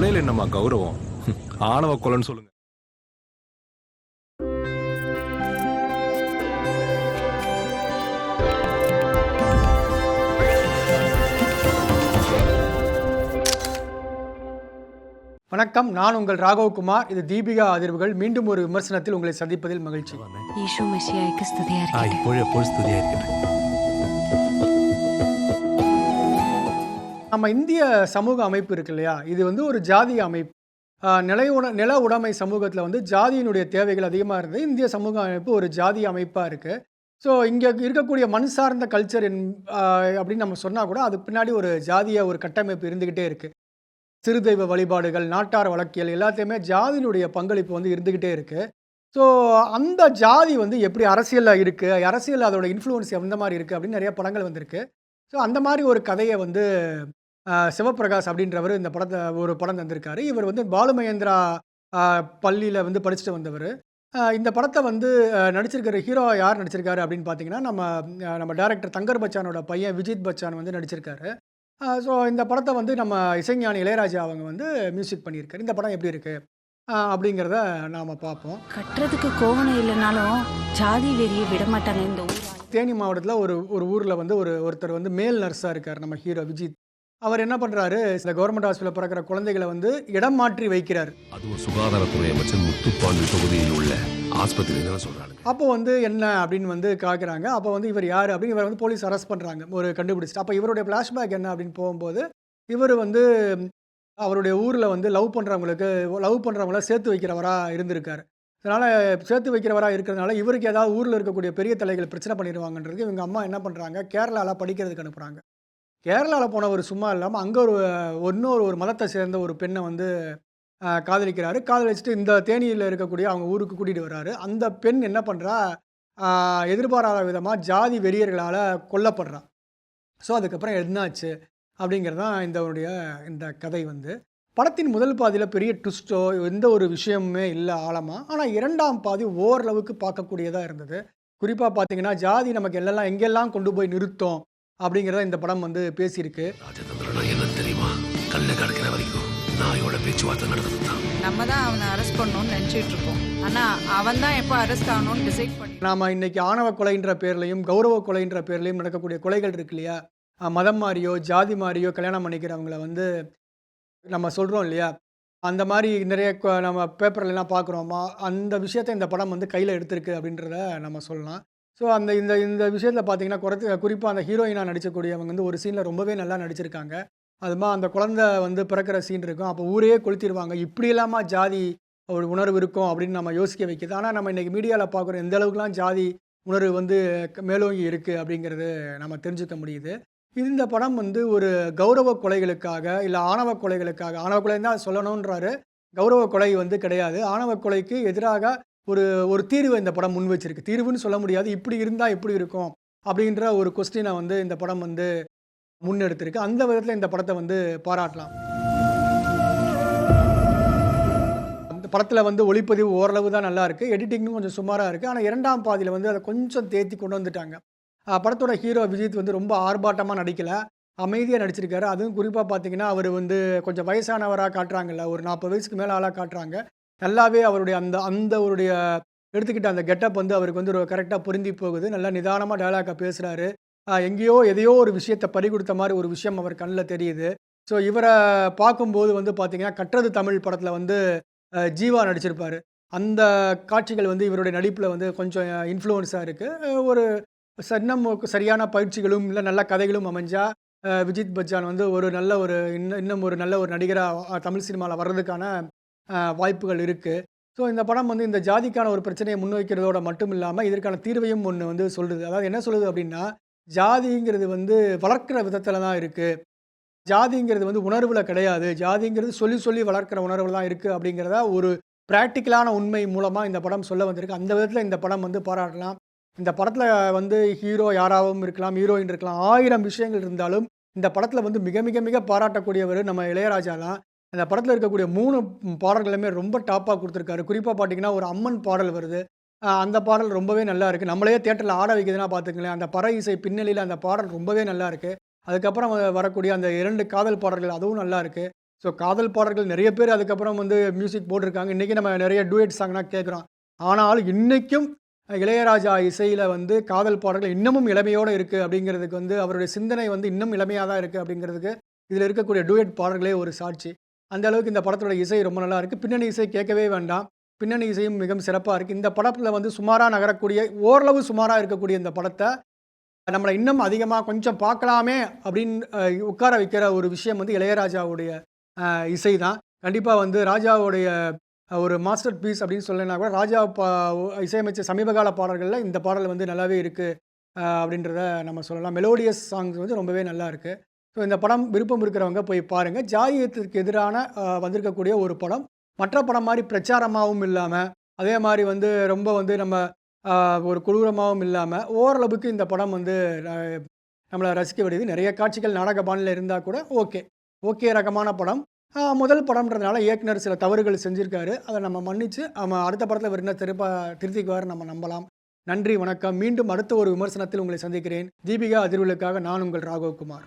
என்னம்மா கௌரவம்? ஆணவ கொலைன்னு சொல்லுங்க. வணக்கம். நான் உங்கள் ராகவகுமார். இது தீபிகா அதிர்வுகள். மீண்டும் ஒரு விமர்சனத்தில் உங்களை சந்திப்பதில் மகிழ்ச்சி. நம்ம இந்திய சமூக அமைப்பு இருக்கு இல்லையா? இது வந்து ஒரு ஜாதி அமைப்பு. நிலை உட நில உடைமை சமூகத்தில் வந்து ஜாதியினுடைய தேவைகள் அதிகமாக இருந்தது. இந்திய சமூக அமைப்பு ஒரு ஜாதி அமைப்பாக இருக்குது ஸோ இங்கே இருக்கக்கூடிய மண் சார்ந்த கல்ச்சர் அப்படின்னு நம்ம சொன்னால் கூட அதுக்கு பின்னாடி ஒரு ஜாதிய ஒரு கட்டமைப்பு இருந்துக்கிட்டே இருக்குது சிறுதெய்வ வழிபாடுகள் நாட்டார் வழக்கியல் எல்லாத்தையுமே ஜாதியினுடைய பங்களிப்பு வந்து இருந்துக்கிட்டே இருக்குது ஸோ அந்த ஜாதி வந்து எப்படி அரசியலில் இருக்குது அரசியல் அதோட இன்ஃப்ளூயன்ஸ் எந்த மாதிரி இருக்குது அப்படின்னு நிறைய படங்கள் வந்திருக்கு. ஸோ அந்த மாதிரி ஒரு கதையை வந்து ஆஹ், சிவபிரகாஷ் அப்படின்றவர் இந்த படத்தை ஒரு படம் தந்திருக்காரு. இவர் வந்து பாலுமகேந்திரா பள்ளியில் வந்து படிச்சுட்டு வந்தவர். இந்த படத்தை வந்து நடிச்சிருக்கிற ஹீரோ யார் நடிச்சிருக்காரு அப்படின்னு பார்த்தீங்கன்னா நம்ம நம்ம டேரக்டர் தங்கர் பச்சானோட பையன் விஜித் பச்சான் வந்து நடிச்சிருக்காரு. ஸோ இந்த படத்தை வந்து நம்ம இசைஞானி இளையராஜா அவங்க வந்து மியூசிக் பண்ணியிருக்காரு. இந்த படம் எப்படி இருக்குது அப்படிங்கிறத நாம் பார்ப்போம் கட்டுறதுக்கு கோவணம் இல்லைனாலும் ஜாதி வெறியை விட மாட்டாங்க இந்த ஊர். தேனி மாவட்டத்தில் ஒரு ஒரு ஊரில் வந்து ஒரு ஒருத்தர் வந்து மேல் நர்ஸாக இருக்கார் நம்ம ஹீரோ விஜித். அவர் என்ன பண்ணுறாரு இந்த கவர்மெண்ட் ஹாஸ்பிட்டலில் பிறக்கிற குழந்தைகளை வந்து இடம் மாற்றி வைக்கிறார். அதுவும் சுகாதாரத்துறை அமைச்சர் முத்துப்பாண்டி தொகுதியில் உள்ள ஆஸ்பத்திரி சொல்றாங்க அப்போ வந்து என்ன அப்படின்னு வந்து கேட்குறாங்க அப்போ வந்து இவர் யார் அப்படின்னு இவர் வந்து போலீஸ் அரெஸ்ட் பண்ணுறாங்க ஒரு கண்டுபிடிச்சிட்டு. அப்போ இவருடைய ஃப்ளாஷ்பேக் என்ன அப்படின்னு போகும்போது இவர் வந்து அவருடைய ஊரில் வந்து லவ் பண்ணுறவங்களுக்கு லவ் பண்ணுறவங்கள சேர்த்து வைக்கிறவராக இருந்திருக்காரு. அதனால் சேர்த்து வைக்கிறவராக இருக்கிறதுனால இவருக்கு ஏதாவது ஊரில் இருக்கக்கூடிய பெரிய தலைகள் பிரச்சனை பண்ணிடுவாங்கன்றதுக்கு இவங்க அம்மா என்ன பண்ணுறாங்க கேரளாவில் படிக்கிறதுக்கு அனுப்புகிறாங்க கேரளாவில் போனவர் சும்மா இல்லாமல் அங்கே ஒரு இன்னொரு ஒரு மதத்தை சேர்ந்த ஒரு பெண்ணை வந்து காதலிக்கிறாரு. காதலிச்சுட்டு இந்த தேனியில் இருக்கக்கூடிய அவங்க ஊருக்கு கூட்டிகிட்டு வர்றாரு. அந்த பெண் என்ன பண்ணுறா எதிர்பாராத விதமாக ஜாதி வெறியர்களால் கொல்லப்படுறான் ஸோ அதுக்கப்புறம் என்னாச்சு? அப்படிங்கிறது தான் இந்த இந்த கதை வந்து. படத்தின் முதல் பாதியில் பெரிய ட்விஸ்ட்டோ எந்த ஒரு விஷயமுமே இல்லை ஆழமாக ஆனால் இரண்டாம் பாதி ஓரளவுக்கு பார்க்கக்கூடியதாக இருந்தது. குறிப்பாக பார்த்தீங்கன்னா ஜாதி நமக்கு எல்லாம் எங்கெல்லாம் கொண்டு போய் நிறுத்தோம் அப்படிங்கிறத இந்த படம் வந்து பேசியிருக்கு. என்ன தெரியுமா? கல்ல கடக்கிற வரைக்கும் நாயோட பேச்சுவார்த்தை நடந்தது தான் நம்ம தான் அவனை அரெஸ்ட் பண்ணணும்னு நினச்சிட்டு இருக்கோம். ஆனால் அவன் தான் எப்போ அரெஸ்ட் ஆகணும்னு டிசைட் பண்ணி நாம் இன்னைக்கு ஆணவ கொலைன்ற பேர்லையும் கௌரவ கொலைன்ற பேர்லையும் நடக்கக்கூடிய கொலைகள் இருக்கு இல்லையா? மதம் மாறியோ ஜாதி மாறியோ கல்யாணம் பண்ணிக்கிறவங்கள வந்து நம்ம சொல்கிறோம் இல்லையா? அந்த மாதிரி நிறைய நம்ம பேப்பர்லாம் பார்க்குறோமா? அந்த விஷயத்தை இந்த படம் வந்து கையில் எடுத்திருக்கு அப்படின்றத நம்ம சொல்லலாம். ஸோ அந்த இந்த இந்த விஷயத்தில் பார்த்தீங்கன்னா குறைத்து குறிப்பாக அந்த ஹீரோயினாக நடிச்சக்கூடியவங்க வந்து ஒரு சீனில் ரொம்பவே நல்லா நடிச்சிருக்காங்க. அதுமா அந்த குழந்தை வந்து பிறக்கிற சீன் இருக்கும். அப்போ ஊரே கொளுத்திடுவாங்க இப்படி இல்லாமல் ஜாதி ஒரு உணர்வு இருக்கும் அப்படின்னு நம்ம யோசிக்க வைக்கிது. ஆனால் நம்ம இன்றைக்கி மீடியாவில் பார்க்குறோம் எந்த அளவுக்குலாம் ஜாதி உணர்வு வந்து மேலோங்கி இருக்குது அப்படிங்கிறது நம்ம தெரிஞ்சுக்க முடியுது. இந்த படம் வந்து ஒரு கௌரவ கொலைகளுக்காக இல்லை ஆணவ கொலைகளுக்காக ஆணவ கொலை தான் சொல்லணுன்றாரு கௌரவ கொலை வந்து கிடையாது. ஆணவ கொலைக்கு எதிராக ஒரு ஒரு தீர்வு இந்த படம் முன் வச்சிருக்கு. தீர்வுன்னு சொல்ல முடியாது. இப்படி இருந்தால் எப்படி இருக்கும் அப்படின்ற ஒரு கொஸ்டினை வந்து இந்த படம் வந்து முன்னெடுத்திருக்கு. அந்த விதத்தில் இந்த படத்தை வந்து பாராட்டலாம். அந்த படத்தில் வந்து ஒளிப்பதிவு ஓரளவு தான் நல்லா இருக்குது எடிட்டிங்கும் கொஞ்சம் சுமாராக இருக்குது ஆனால் இரண்டாம் பாதியில் வந்து அதை கொஞ்சம் தேத்தி கொண்டு வந்துட்டாங்க. படத்தோட ஹீரோ விஜித் வந்து ரொம்ப ஆர்ப்பாட்டமாக நடிக்கல. அமைதியாக நடிச்சிருக்காரு. அதுவும் குறிப்பாக பார்த்தீங்கன்னா அவர் வந்து கொஞ்சம் வயசானவராக காட்டுறாங்கல்ல. ஒரு நாற்பது வயசுக்கு மேலே ஆளாக காட்டுறாங்க. நல்லாவே அவருடைய அந்த அந்த அவருடைய எடுத்துக்கிட்ட அந்த கெட்டப் வந்து அவருக்கு வந்து ஒரு கரெக்டாக பொருந்தி போகுது. நல்லா நிதானமாக டயலாக்காக பேசுகிறாரு எங்கேயோ எதையோ ஒரு விஷயத்தை பறி கொடுத்த மாதிரி ஒரு விஷயம் அவர் கண்ணில் தெரியுது. ஸோ இவரை பார்க்கும்போது வந்து பார்த்தீங்கன்னா கற்றது தமிழ் படத்தில் வந்து ஜீவா நடிச்சிருப்பார். அந்த காட்சிகள் வந்து இவருடைய நடிப்பில் வந்து கொஞ்சம் இன்ஃப்ளூயன்ஸாக இருக்குது ஒரு சன்னம் சரியான பயிற்சிகளும் இல்லை நல்ல கதைகளும் அமைஞ்சா விஜித் பச்சான் வந்து ஒரு நல்ல ஒரு இன்னும் இன்னும் ஒரு நல்ல ஒரு நடிகராக தமிழ் சினிமாவில் வர்றதுக்கான வாய்ப்புகள் இருக்குது ஸோ இந்த படம் வந்து இந்த ஜாதிக்கான ஒரு பிரச்சனையை முன்வைக்கிறதோட மட்டும் இல்லாமல் இதற்கான தீர்வையும் ஒன்று வந்து சொல்லுது. அதாவது என்ன சொல்லுது அப்படின்னா ஜாதிங்கிறது வந்து வளர்க்குற விதத்தில் தான் இருக்குது ஜாதிங்கிறது வந்து உணர்வில் கிடையாது. ஜாதிங்கிறது சொல்லி சொல்லி வளர்க்குற உணர்வில் தான் இருக்குது அப்படிங்கிறத ஒரு ப்ராக்டிக்கலான உண்மை மூலமாக இந்த படம் சொல்ல வந்திருக்கு. அந்த விதத்தில் இந்த படம் வந்து பாராட்டலாம். இந்த படத்தில் வந்து ஹீரோ யாராகவும் இருக்கலாம் ஹீரோயின் இருக்கலாம் ஆயிரம் விஷயங்கள் இருந்தாலும் இந்த படத்தில் வந்து மிக மிக மிக பாராட்டக்கூடியவர் நம்ம இளையராஜாலாம் அந்த படத்தில் இருக்கக்கூடிய மூணு பாடல்களுமே ரொம்ப டாப்பாக கொடுத்துருக்காரு. குறிப்பாக பார்த்தீங்கன்னா ஒரு அம்மன் பாடல் வருது. அந்த பாடல் ரொம்பவே நல்லா இருக்குது நம்மளே தேட்டரில் ஆட வைக்குதுன்னா பார்த்துக்கங்களேன் அந்த பற இசை பின்னணியில் அந்த பாடல் ரொம்பவே நல்லா இருக்குது அதுக்கப்புறம் வரக்கூடிய அந்த இரண்டு காதல் பாடல்கள் அதுவும் நல்லா இருக்குது ஸோ காதல் பாடல்கள் நிறைய பேர் அதுக்கப்புறம் வந்து மியூசிக் போட்டிருக்காங்க. இன்றைக்கி நம்ம நிறைய டூயட் சாங்னா கேட்குறோம் ஆனால் இன்றைக்கும் இளையராஜா இசையில் வந்து காதல் பாடல்கள் இன்னமும் இளமையோடு இருக்குது அப்படிங்கிறதுக்கு வந்து அவருடைய சிந்தனை வந்து இன்னும் இளமையாக தான் இருக்குது அப்படிங்கிறதுக்கு இதில் இருக்கக்கூடிய டூயட் பாடல்களே ஒரு சாட்சி. அந்த அளவுக்கு இந்த படத்தோட இசை ரொம்ப நல்லா இருக்குது பின்னணி இசை கேட்கவே வேண்டாம். பின்னணி இசையும் மிகவும் சிறப்பாக இருக்குது இந்த படத்தில் வந்து சுமாராக நகரக்கூடிய ஓரளவு சுமாராக இருக்கக்கூடிய இந்த படத்தை நம்மளை இன்னும் அதிகமாக கொஞ்சம் பார்க்கலாமே அப்படின்னு உட்கார வைக்கிற ஒரு விஷயம் வந்து இளையராஜாவுடைய இசை தான். கண்டிப்பாக வந்து ராஜாவுடைய ஒரு மாஸ்டர் பீஸ் அப்படின்னு சொல்லலைன்னா கூட ராஜா பா இசையமைச்ச சமீபகால பாடல்களில் இந்த பாடல் வந்து நல்லாவே இருக்குது அப்படின்றத நம்ம சொல்லலாம். மெலோடியஸ் சாங்ஸ் வந்து ரொம்பவே நல்லா இருக்குது ஸோ இந்த படம் விருப்பம் இருக்கிறவங்க போய் பாருங்கள் ஜாதியத்திற்கு எதிரான வந்திருக்கக்கூடிய ஒரு படம். மற்ற படம் மாதிரி பிரச்சாரமாகவும் இல்லாமல் அதே மாதிரி வந்து ரொம்ப வந்து நம்ம ஒரு கொடூரமாகவும் இல்லாமல் ஓரளவுக்கு இந்த படம் வந்து நம்மளை ரசிக்க விடுது. நிறைய காட்சிகள் நாடக பாணியில் இருந்தால் கூட ஓகே. ஓகே ரகமான படம். முதல் படம்ன்றதுனால இயக்குனர் சில தவறுகள் செஞ்சுருக்காரு. அதை நம்ம மன்னித்து நம்ம அடுத்த படத்தில் வருന്ന திருப்ப திருத்திக்குவார் நம்ம நம்பலாம். நன்றி வணக்கம். மீண்டும் அடுத்த ஒரு விமர்சனத்தில் உங்களை சந்திக்கிறேன். தீபிகா அதிர்வுகளுக்காக நான் உங்கள் ராகவ் குமார்.